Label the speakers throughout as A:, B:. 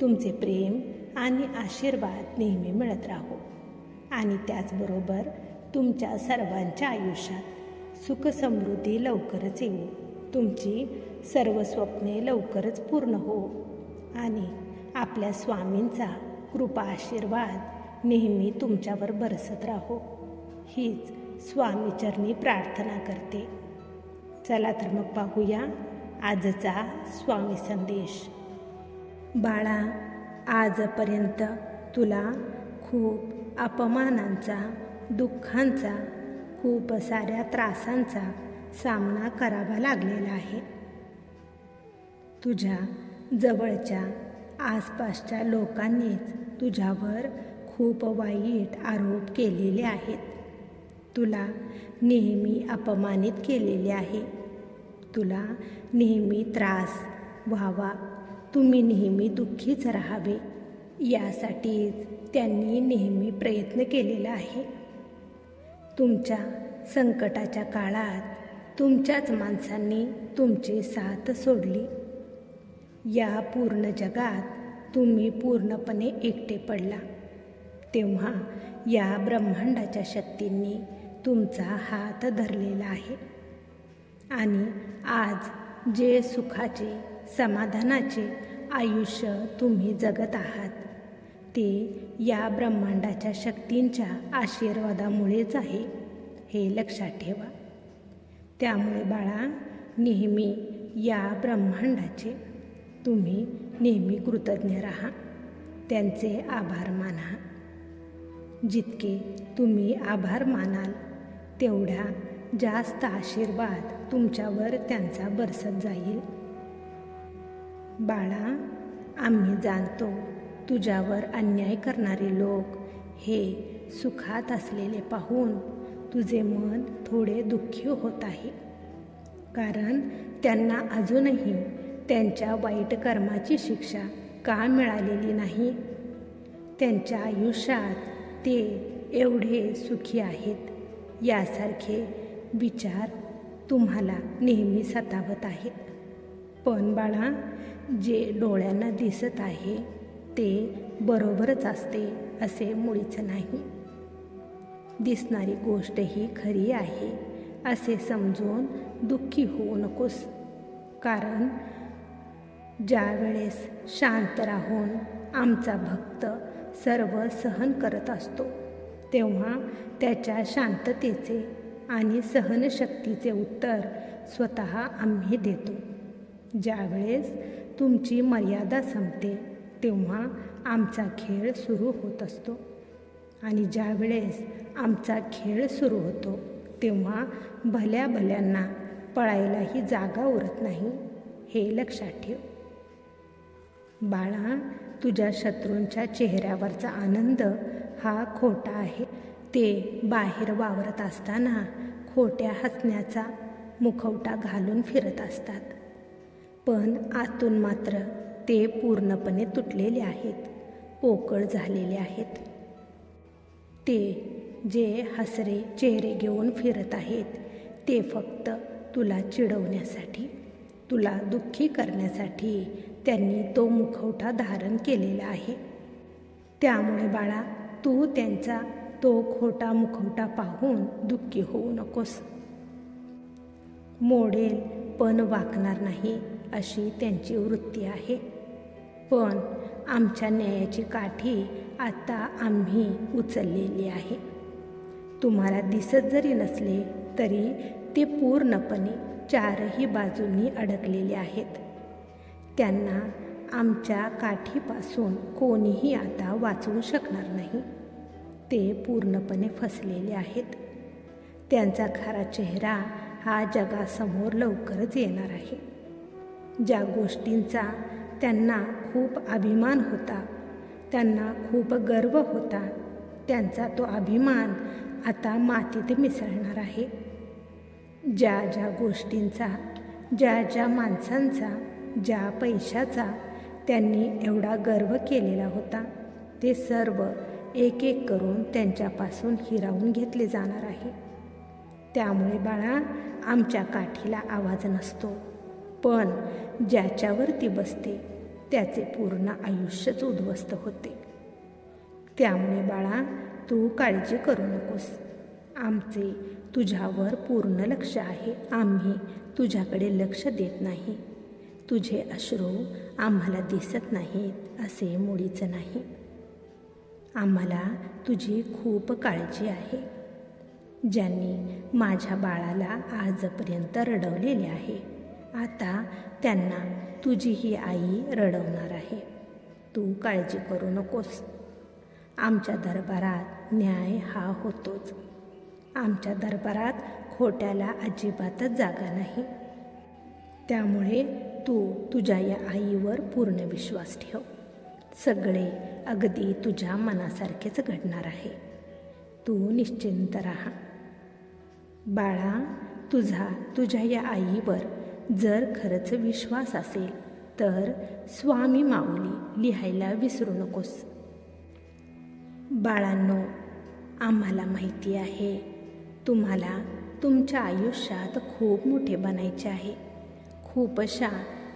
A: तुमचे प्रेम आणि आशीर्वाद नेहमी मिळत राहो. आणि त्याचबरोबर तुमच्या सर्वांच्या आयुष्यात सुखसमृद्धी लवकरच येऊ. तुमची सर्व स्वप्ने लवकरच पूर्ण हो. आणि आपल्या स्वामींचा कृपा आशीर्वाद नेहमी तुमच्यावर बरसत राहो. हीच स्वामीचरणी प्रार्थना करते. चला तर मग पाहूया आजचा स्वामी संदेश. बाळा आजपर्यंत तुला खूप अपमानांचा दुःखांचा खूप साऱ्या त्रासांचा सामना करावा लागलेला आहे. तुझ्या जवळच्या आसपासच्या लोकांनीच तुझ्यावर खूप वाईट आरोप केलेले आहेत. तुला नेहमी अपमानित केलेले आहे. तुला नेहमी त्रास व्हावा तुम्ही नेहमी दुःखीच राहावे. यासाठीच त्यांनी नेहमी प्रयत्न केलेला आहे. तुमच्या संकटाच्या काळात तुमच्याच माणसांनी तुमची साथ सोडली. या पूर्ण जगात तुम्ही पूर्णपणे एकटे पडला. तेव्हा या ब्रह्मांडाच्या शक्तींनी तुमचा हात धरलेला आहे. आणि आज जे सुखाचे समाधानाचे आयुष्य तुम्ही जगत आहात. ते या ब्रह्मांडाच्या शक्तींच्या आशीर्वादामुळेच आहे हे लक्षात ठेवा. त्यामुळे बाळा नेहमी या ब्रह्मांडाचे तुम्ही नेहमी कृतज्ञ राहा. त्यांचे आभार माना. जितके तुम्ही आभार मानाल तेवढा जास्त आशीर्वाद तुमच्यावर त्यांचा बरसत जाईल. बाळा आम्ही जाणतो तुझ्यावर अन्याय करणारे लोक हे सुखात असलेले पाहून तुझे मन थोडे दुःखी होत आहे. कारण त्यांना अजूनही त्यांच्या वाईट कर्माची शिक्षा का मिळालेली नाही? त्यांच्या आयुष्यात ते एवढे सुखी आहेत यासारखे विचार तुम्हाला नेहमी सतावत आहेत. पण बाळा जे डोळ्यांना दिसत आहे ते बरोबरच असते असे मुळीचं नाही. दिसणारी गोष्ट ही खरी आहे असे समजून दुःखी होऊ नकोस. कारण ज्या वेळेस शांत राहून आमचा भक्त सर्व सहन करत असतो तेव्हा त्याच्या शांततेचे आणि सहनशक्तीचे उत्तर स्वतः आम्ही देतो. ज्यावेळेस तुमची मर्यादा संपते तेव्हा आमचा खेळ सुरू होत असतो. आणि ज्यावेळेस आमचा खेळ सुरू होतो तेव्हा भल्या भल्यांना पळायलाही जागा उरत नाही हे लक्षात ठेव. बाळा तुझ्या शत्रूंच्या चेहऱ्यावरचा आनंद हा खोटा आहे. ते बाहेर वावरत असताना खोट्या हसण्याचा मुखवटा घालून फिरत असतात. पण आतून मात्र ते पूर्णपणे तुटलेले आहेत. पोकळ झालेले आहेत. ते जे हसरे चेहरे घेऊन फिरत आहेत ते फक्त तुला चिडवण्यासाठी तुला दुःखी करण्यासाठी त्यांनी तो मुखवटा धारण केलेला आहे. त्यामुळे बाळा तू त्यांचा तो खोटा मुखवटा पाहून दुःखी होऊ नकोस. मोडेल पण वाकणार नाही. अशी त्यांची वृत्ती आहे. पण आमच्या न्यायाची काठी आता आम्ही उचललेली आहे. तुम्हाला दिसत जरी नसले तरी ते पूर्णपणे चारही बाजूंनी अडकलेले आहेत. त्यांना आमच्या काठीपासून कोणीही आता वाचवू शकणार नाही. ते पूर्णपणे फसलेले आहेत. त्यांचा खरा चेहरा हा जगासमोर लवकरच येणार आहे. ज्या गोष्टींचा त्यांना खूप अभिमान होता त्यांना खूप गर्व होता त्यांचा तो अभिमान आता मातीत मिसळणार आहे. ज्या ज्या गोष्टींचा ज्या ज्या माणसांचा ज्या पैशाचा त्यांनी एवढा गर्व केलेला होता ते सर्व एक एक करून त्यांच्यापासून हिरावून घेतले जाणार आहे. त्यामुळे बाळा आमच्या काठीला आवाज नसतो. पण ज्याच्यावर ती बसते त्याचे पूर्ण आयुष्यच उद्ध्वस्त होते. त्यामुळे बाळा तू काळजी करू नकोस. आमचे तुझ्यावर पूर्ण लक्ष आहे. आम्ही तुझ्याकडे लक्ष देत नाही. तुझे अश्रू आम्हाला दिसत नाहीत असे मुळीचं नाही. आम्हाला तुझी खूप काळजी आहे. ज्यांनी माझ्या बाळाला आजपर्यंत रडवलेले आहे आता त्यांना तुझी ही आई रडवणार आहे. तू काळजी करू नकोस. आमच्या दरबारात न्याय हा होतोच. आमच्या दरबारात खोट्याला अजिबातच जागा नाही. त्यामुळे तू तुझ्या या आईवर पूर्ण विश्वास ठेव. सगळे अगदी तुझ्या मनासारखेच घडणार आहे. तू निश्चिंत राहा. बाळा तुझा तुझ्या या आईवर जर खरंच विश्वास असेल तर स्वामी माऊली लिहायला विसरू नकोस. बाळांनो आम्हाला माहिती आहे तुम्हाला तुमच्या आयुष्यात खूप मोठे बनायचे आहे. खूप अशा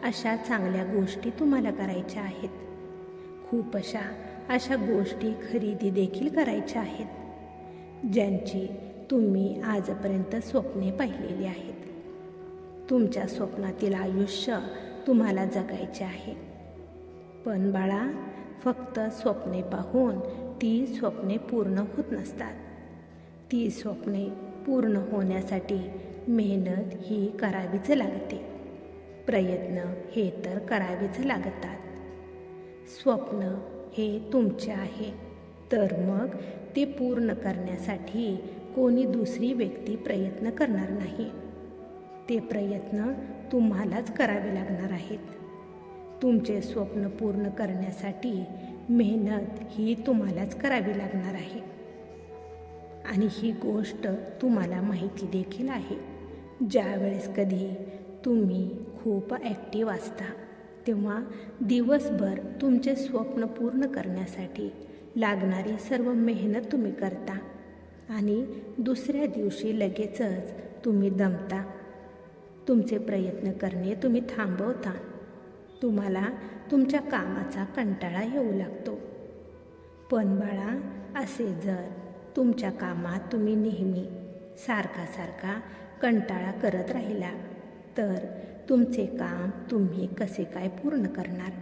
A: अशा चांगल्या गोष्टी तुम्हाला करायच्या आहेत. खूप अशा अशा गोष्टी खरेदी देखील करायच्या आहेत ज्यांची तुम्ही आजपर्यंत स्वप्ने पाहिलेली आहेत. तुमच्या स्वप्नातील आयुष्य तुम्हाला जगायचे आहे. पण बाळा फक्त स्वप्ने पाहून ती स्वप्ने पूर्ण होत नसतात. ती स्वप्ने पूर्ण होण्यासाठी मेहनत ही करावीच लागते. प्रयत्न हे तर करावेच लागतात. स्वप्न हे तुमचे आहे. तर मग ते पूर्ण करण्यासाठी कोणी दुसरी व्यक्ती प्रयत्न करणार नाही. ते प्रयत्न तुम्हालाच करावे लागणार आहेत. तुमचे स्वप्न पूर्ण करण्यासाठी मेहनत ही तुम्हालाच करावी लागणार आहे. आणि ही गोष्ट तुम्हाला माहिती देखील आहे. ज्यावेळेस कधी तुम्ही खूप ॲक्टिव्ह असता तेव्हा दिवसभर तुमचे स्वप्न पूर्ण करण्यासाठी लागणारी सर्व मेहनत तुम्ही करता. आणि दुसऱ्या दिवशी लगेचच तुम्ही दमता. तुमचे प्रयत्न करणे तुम्ही थांबवता. तुम्हाला तुमच्या कामाचा कंटाळा येऊ लागतो. पण बाळा असे जर तुमच्या कामात तुम्ही नेहमी सारखा सारखा कंटाळा करत राहिला तर तुमचे काम तुम्ही कसे काय पूर्ण करणार?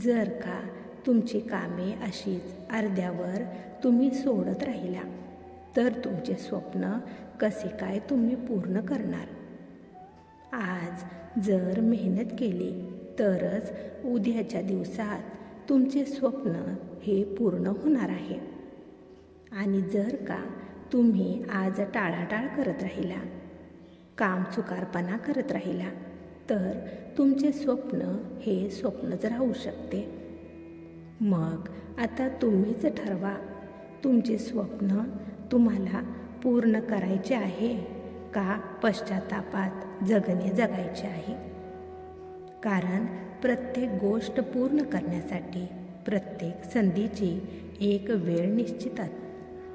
A: जर का तुमची कामे अशीच अर्ध्यावर तुम्ही सोडत राहिला तर तुमचे स्वप्न कसे काय तुम्ही पूर्ण करणार? आज जर मेहनत केली तरच उद्याच्या दिवसात तुमचे स्वप्न हे पूर्ण होणार आहे. आणि जर का तुम्ही आज टाळाटाळ करत राहिला काम चुकारपणा करत राहिला तर तुमचे स्वप्न हे स्वप्नच राहू शकते. मग आता तुम्हीच ठरवा तुमचे स्वप्न तुम्हाला पूर्ण करायचे आहे का पश्चातापात? जगणे जगायचे आहे. कारण प्रत्येक गोष्ट पूर्ण करण्यासाठी प्रत्येक संधीची एक वेळ निश्चित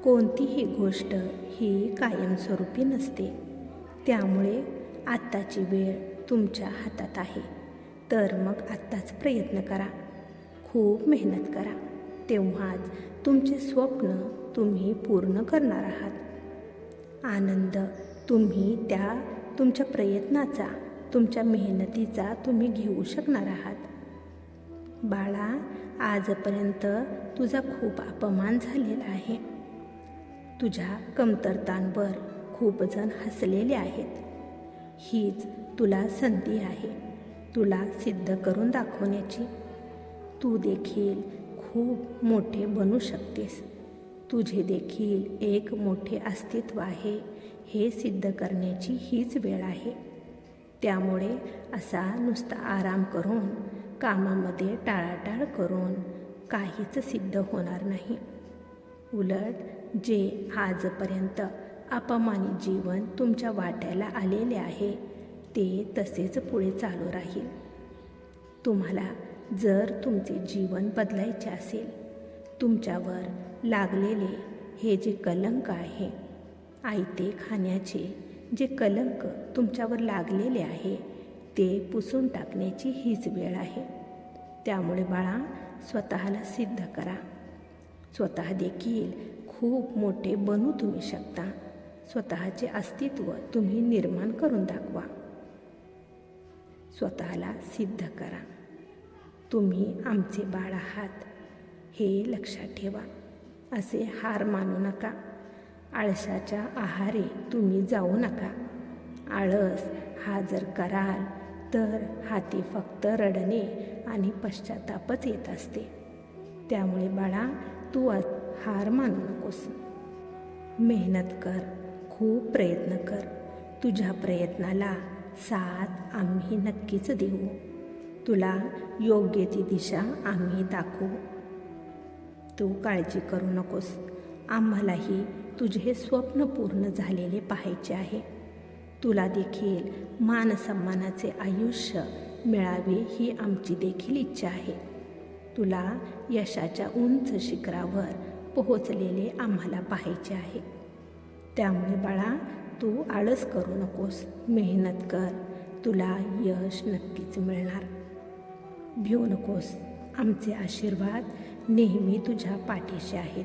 A: कोणतीही गोष्ट ही कायमस्वरूपी नसते. त्यामुळे आत्ताची वेळ तुमच्या हातात आहे. तर मग आत्ताच प्रयत्न करा. खूप मेहनत करा. तेव्हाच तुमचे स्वप्न तुम्ही पूर्ण करणार आहात. आनंद तुम्ही त्या तुमच्या प्रयत्नाचा तुमच्या मेहनतीचा तुम्ही घेऊ शकणार आहात. बाळा आजपर्यंत तुझा खूप अपमान झालेला आहे. तुझ्या कमतरतांवर खूप जण हसलेले आहेत. हीच तुला संधी आहे. तुला सिद्ध करून दाखवण्याची. तू देखील खूप मोठे बनू शकतेस. तुझे देखील एक मोठे अस्तित्व आहे. हे सिद्ध करण्याची हीच वेळ आहे. त्यामुळे असा नुसता आराम करून कामामध्ये टाळाटाळ करून काहीच सिद्ध होणार नाही. उलट जे आजपर्यंत अपमानित जीवन तुमच्या वाट्याला आलेले आहे ते तसेच पुढे चालू राहील. तुम्हाला जर तुमचे जीवन बदलायचे असेल तुमच्यावर लागलेले हे जे कलंक आहे आयते खाण्याचे जे कलंक तुमच्यावर लागलेले आहे ते पुसून टाकण्याची हीच वेळ आहे. त्यामुळे बाळा स्वतःला सिद्ध करा. स्वतः देखील खूप मोठे बनू तुम्ही शकता. स्वतःचे अस्तित्व तुम्ही निर्माण करून दाखवा. स्वतःला सिद्ध करा. तुम्ही आमचे बाळ आहात हे लक्षात ठेवा. असे हार मानू नका. आळसाच्या आहारे तुम्ही जाऊ नका. आळस हा जर कराल तर हाती फक्त रडणे आणि पश्चातापच येत असते. त्यामुळे बाळा तू आज हार मानू नकोस. मेहनत कर खूप प्रयत्न कर. तुझ्या प्रयत्नाला साथ आम्ही नक्कीच देऊ. तुला योग्य ती दिशा आम्ही दाखवू. तू काळजी करू नकोस. आम्हालाही तुझे स्वप्न पूर्ण झालेले पाहायचे आहे. तुला देखील मानसन्मानाचे आयुष्य मिळावे ही आमची देखील इच्छा आहे. तुला यशाच्या उंच शिखरावर पोहोचलेले आम्हाला पाहायचे आहे. त्यामुळे बाळा तू आळस करू नकोस. मेहनत कर. तुला यश नक्कीच मिळणार. भिऊ नकोस. आमचे आशीर्वाद नेहमी तुझ्या पाठीशी आहेत.